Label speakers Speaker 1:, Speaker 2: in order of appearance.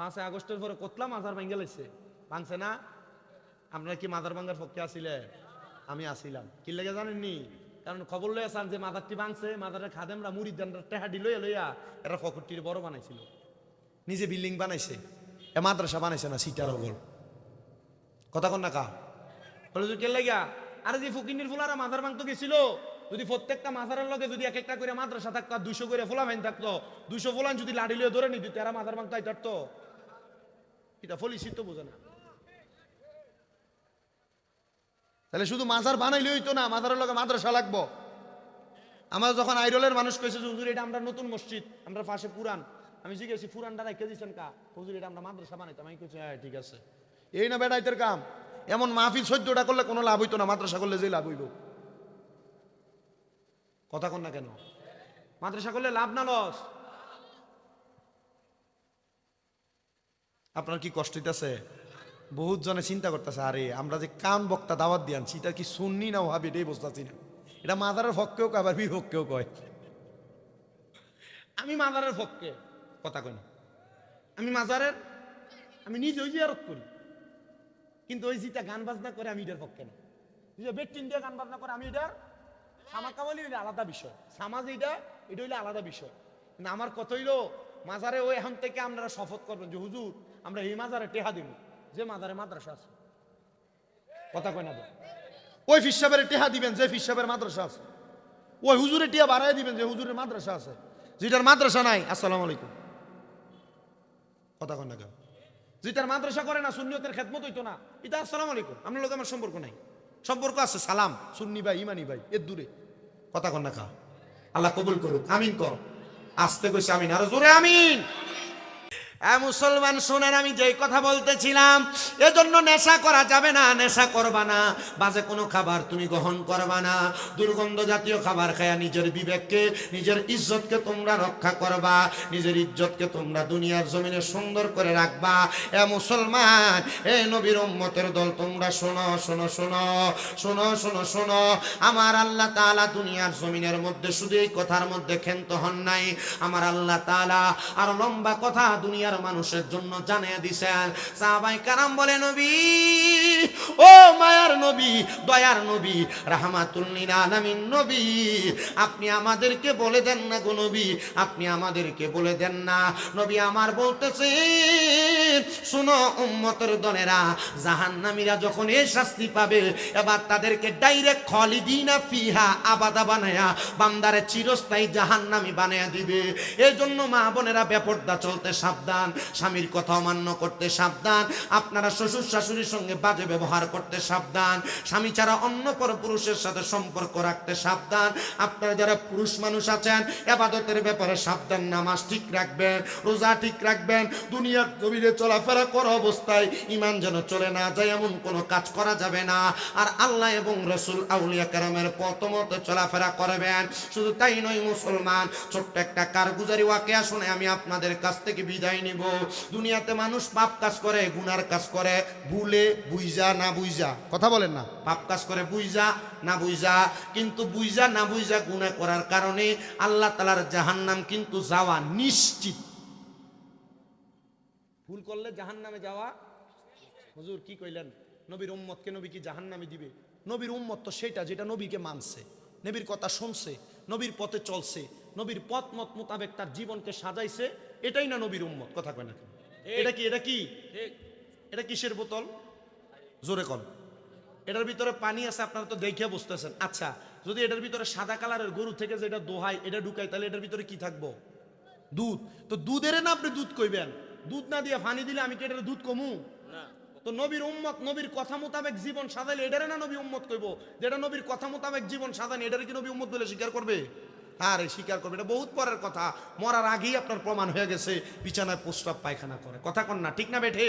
Speaker 1: পাঁচই আগস্টের পরে কতলা মাজার ভাঙ্গে লাগছে ভাঙছে না? আপনারা কি মাজার ভাঙ্গার পক্ষে আসিলে আমি আসিলাম কি লেগে জানেননি? কারণ খবর লয়ে আসান যে মাজারটি ভাঙছে মাজারের খাদেমরা মুড়ি দানরা টেহাডি লইয়া লইয়া এরা ফকরটির বড় বানাইছিল। নিজে বিল্ডিং বানাইছে, এ মাদ্রাসা বানাইছে না সিটার ওগল কথা কন না কা? বলে যে কে লেগা আরে যে ফকিনির ফুলারা মাজার ভাঙতে গেছিল, যদি প্রত্যেকটা মাজারের লগে যদি এক একটা করে মাদ্রাসা থাকতো, দুইশো করে ফুলা ভাইন থাকতো, দুইশো ফুলান যদি লাড়ি লিয়ে ধরে নিত তেরা মাজার ভাঙতে আইতারতো এটা ফলিসিত বোঝে না। তাহলে শুধু মাজার বানাইলে হইতো না, মাজারের লগে মাদ্রাসা লাগবো। আমার যখন আইরলের মানুষ কইছে, যে হুজুর, এটা আমরা নতুন মসজিদ, আমরা পাশে পুরান। আমি জিজ্ঞেসি পুরানটা রেখে দিচ্ছেন কা? হুজুর, এটা আমরা মাদ্রাসা বানাইতাম। আমি কইছি হ্যাঁ ঠিক আছে। এই না বেড়াইতের কাম। এমন মাহফিল সহ্যটা করলে কোনো লাভ হইতো না, মাদ্রাসা করলে যে লাভ হইব। কথা কন না কেন? মাদ্রাসা করলে লাভ না, লস। আপনার কি কষ্ট হইতাছে? বহুত জনে চিন্তা করতেছে, আরে আমরা যে কান বক্তা দাওয়াত দিয়ে আনছি, এটা কি শুননি না ভাবি এটাই বুঝতেছি না। এটা মাদারের পক্ষেও কয়, আবার বিপক্ষেও কয়। আমি মাজারের পক্ষে কথা কই না। আমি মাজারের, আমি নিজে ওই জিয়ারত করি। কিন্তু ওই জিতা গান বাজনা করে আমি এটার পক্ষে না। যে বেটিন দিয়ে গান বাজনা করে আমি এটার সামাকা বলি এটা আলাদা বিষয়। সামাজ এইটা, এটা হইলে আলাদা বিষয়। কিন্তু আমার কথা হইল, মাজারে ওই এখন থেকে আপনারা শপথ করবেন যে, হুজুর আমরা এই মাজারে টেহা দিব। যে মাজারে মাদ্রাসা আছে। কথা কয় না? ওই ফিসাবের টেহা দিবেন, যে ফিসাবের মাদ্রাসা আছে। ওই হুজুরে টিয়া বাড়াই দিবেন, যে হুজুরের মাদ্রাসা আছে। যেটার মাদ্রাসা নাই, আসসালামু আলাইকুম। কথা কন না কেন? যেটার মাদ্রাসা করে না, সুন্নিয়তের খেদমত হইতো না। এটা আসসালামু আলাইকুম, আপনার লোক আমার সম্পর্ক নাই। সম্পর্ক আছে, সালাম। সুন্নি ভাই, ইমানি ভাই, এর দূরে। কথা কন না খা আল্লাহ কবুল করুক, আমিন কর আসতে কইছে আমিন, আরও জোরে আমিন। মুসলমান, শোনেন, আমি যেই কথা বলতেছিলাম, এজন্য নেশা করা যাবে না, নেশা করবা না। বাজে কোনো খাবার তুমি গ্রহণ করবা না। দুর্গন্ধ জাতীয় খাবার খায়া নিজের বিবেককে, নিজের ইজ্জতকে তোমরা রক্ষা করবা, নিজের ইজ্জতকে তোমরা দুনিয়ার জমিনে সুন্দর করে রাখবা। এ মুসলমান, এ নবীর উম্মতের দল, তোমরা শোনো শোনো শোনো শোনো শোনো শোনো। আমার আল্লাহ তাআলা দুনিয়ার জমিনের মধ্যে শুধু এই কথার মধ্যে ক্ষেন্ত হন নাই। আমার আল্লাহ তাআলা আর লম্বা কথা দুনিয়ার মানুষের জন্য জানিয়ে দিছেন। সাহাবাই কারাম বলে নবী ও মায়ার নবী, দয়ার নবী, রাহমাতুল্লিল আলামিন নবী, আপনি আমাদেরকে বলে দেন না গো নবী, আপনি আমাদেরকে বলে দেন না। নবী আমার বলতেছেন শুনো উম্মতের দলেরা, জাহান্নামীরা যখন এই শাস্তি পাবে, এবার তাদেরকে ডাইরেক্ট খলিদিনা ফিহা আবাদা বানায়া, বান্দারে চিরস্থায়ী জাহান্নামী বানায়া দিবে। এই জন্য মা বোনেরা বেপর্দা চলতে সাবধান, স্বামীর কথা অমান্য করতে সাবধান। আপনারা শ্বশুর শাশুড়ির সঙ্গে বাজে ব্যবহার করতে সাবধান। স্বামী ছাড়া অন্য পর পুরুষের সাথে সম্পর্ক রাখতে সাবধান। আপনারা যারা পুরুষ মানুষ আছেন এবাদতের ব্যাপারে সাবধান, নামাজ ঠিক রাখবেন, রোজা ঠিক রাখবেন, দুনিয়ার জমিনে চলাফেরা করা অবস্থায় ইমান যেন চলে না যায়, এমন কোনো কাজ করা যাবে না। আর আল্লাহ এবং রসুল আউলিয়া কারামের পথ মতো চলাফেরা করবেন। শুধু তাই নয় মুসলমান, ছোট্ট একটা কারগুজারি ওয়াকিয়া শুনে আমি আপনাদের কাছ থেকে বিদায় নিব। দুনিয়াতে মানুষ পাপ কাজ করে, গুনার কাজ করে, ভুলে বুইজা না বুইজা। কথা বলেন না। পাপ কাজ করে বুইজা না বুইজা। কিন্তু বুইজা না বুইজা গুনাহ করার কারণে আল্লাহ তালার জাহান্নাম কিন্তু যাওয়া নিশ্চিত। ভুল করলে জাহান্নামে যাওয়া হুজুর কি কইলেন? নবীর উম্মতকে নবী কি জাহান্নামে দিবে? নবীর উম্মত তো সেটা যেটা নবীকে মানছে। নবীর কথা শুনছে নবীর পথে চলছে নবীর পথ মত মোতাবেক তার জীবনকে সাজাইছে এটাই না নবীর উম্মত। কথা কয় না এটা কি এটা কি? এটা কিসের বোতল? জোরে কল এটার ভিতরে পানি আছে আপনারা তো দেখে বুঝতেছেন। আচ্ছা যদি এটার ভিতরে সাদা কালারের গরু থেকে যেটা দোহাই এটা ঢুকাই তাহলে এটার ভিতরে কি থাকব? দুধ। তো দুধের না আপনি দুধ কইবেন? দুধ না দিয়ে পানি দিলে আমি কি এটার দুধ কমু? তো নবীর উম্মত নবীর কথা মোতাবেক জীবন সাজাইলে এটারে না নবী উম্মত কইব? যেটা নবীর কথা মোতাবেক জীবন সাজানি এটারে কি নবী উম্মত বলে স্বীকার করবে? আরে স্বীকার করবে। এটা বহুত পরের কথা। মরার আগেই আপনার প্রমাণ হয়ে গেছে বিছানায় প্রস্রাব পায়খানা করে। কথা কন না ঠিক না বেঠে